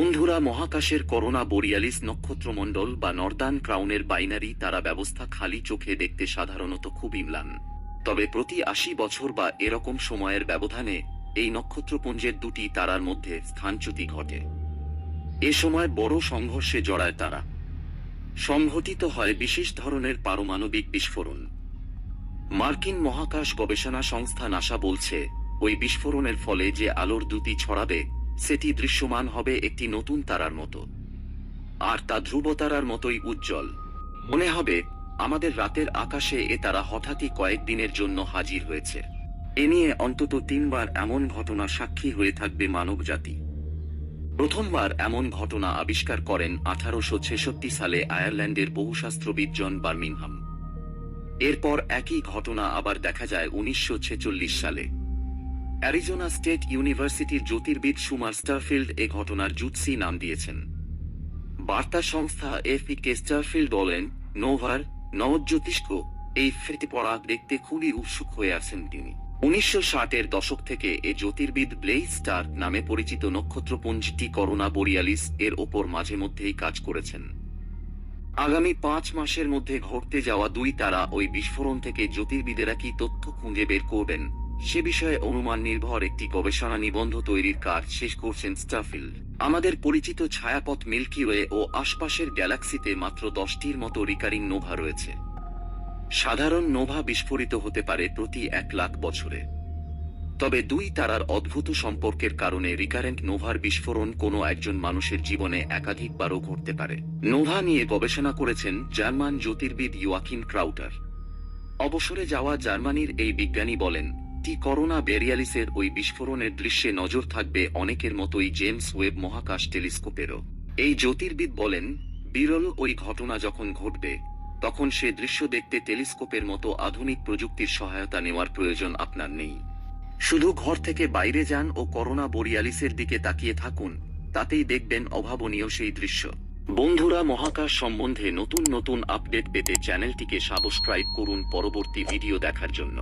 বন্ধুরা, মহাকাশের corona Borealis নক্ষত্রমণ্ডল বা নর্দান ক্রাউনের বাইনারি তারা ব্যবস্থা খালি চোখে দেখতে সাধারণত খুব ম্লান তবে প্রতি আশি বছর বা এরকম সময়ের ব্যবধানে এই নক্ষত্রপুঞ্জের দুটি তারার মধ্যে স্থানচ্যুতি ঘটে। এ সময় বড় সংঘর্ষে জড়ায় তারা। সংঘটিত হয় বিশেষ ধরনের পারমাণবিক বিস্ফোরণ। মার্কিন মহাকাশ গবেষণা সংস্থা নাসা বলছে, ওই বিস্ফোরণের ফলে যে আলোর দুটি ছড়াবে সেটি দৃশ্যমান হবে একটি নতুন তারার মতো। আর তা ধ্রুব তারার মতোই উজ্জ্বল। মনে হবে, আমাদের রাতের আকাশে এ তারা হঠাৎই কয়েকদিনের জন্য হাজির হয়েছে। এ নিয়ে অন্তত তিনবার এমন ঘটনা সাক্ষী হয়ে থাকবে মানবজাতি। প্রথমবার এমন ঘটনা আবিষ্কার করেন আঠারোশো ছেষট্টি সালে আয়ারল্যান্ডের বহুশাস্ত্রবিদ জন বার্মিংহাম। এরপর একই ঘটনা আবার দেখা যায় উনিশশো ছেচল্লিশ সালে। অ্যারিজোনা স্টেট ইউনিভার্সিটির জ্যোতির্বিদ সুমার স্টারফিল্ড এ ঘটনার জুৎসি নাম দিয়েছেন। বার্তা সংস্থা এফি কে স্টারফিল্ড বলেন, নোভার নবজ্যোতিষ্ক এই ফেটে পড়া দেখতে খুবই উৎসুক হয়ে আছেন তিনি। উনিশশো ষাটের দশক থেকে এ জ্যোতির্বিদ ব্লেইজ স্টার নামে পরিচিত নক্ষত্রপুঞ্জটি করোনা বোরিয়ালিস এর ওপর মাঝে মধ্যেই কাজ করেছেন। আগামী পাঁচ মাসের মধ্যে ঘটতে যাওয়া দুই তারা ওই বিস্ফোরণ থেকে জ্যোতির্বিদেরা কি তথ্য খুঁজে বের করবেন সে বিষয়ে অনুমান নির্ভর একটি গবেষণা নিবন্ধ তৈরির কাজ শেষ করছেন স্টাফিল্ড আমাদের পরিচিত ছায়াপথ মিল্কি ওয়ে ও আশপাশের গ্যালাক্সিতে মাত্র দশটির মতো রিকারিং নোভা রয়েছে। সাধারণ নোভা বিস্ফোরিত হতে পারে প্রতি এক লাখ বছরে। তবে দুই তারার অদ্ভুত সম্পর্কের কারণে রিকারেন্ট নোভার বিস্ফোরণ কোনো একজন মানুষের জীবনে একাধিকবারও ঘটতে পারে। নোভা নিয়ে গবেষণা করেছেন জার্মান জ্যোতির্বিদ ইয়োয়াকিন ক্রাউটার। অবসরে যাওয়া জার্মানির এই বিজ্ঞানী বলেন টি করোনা বেরিয়ালিসের ওই বিস্ফোরণের দৃশ্যে নজর থাকবে অনেকের মতোই জেমস ওয়েব মহাকাশ টেলিস্কোপেরও। এই জ্যোতির্বিদ বলেন, বিরল ওই ঘটনা যখন ঘটবে, তখন সে দৃশ্য দেখতে টেলিস্কোপের মতো আধুনিক প্রযুক্তির সহায়তা নেওয়ার প্রয়োজন আপনার নেই। শুধু ঘর থেকে বাইরে যান ও করোনা বোরিয়ালিসের দিকে তাকিয়ে থাকুন, তাতেই দেখবেন অভাবনীয় সেই দৃশ্য। বন্ধুরা, মহাকাশ সম্বন্ধে নতুন নতুন আপডেট পেতে চ্যানেলটিকে সাবস্ক্রাইব করুন পরবর্তী ভিডিও দেখার জন্য।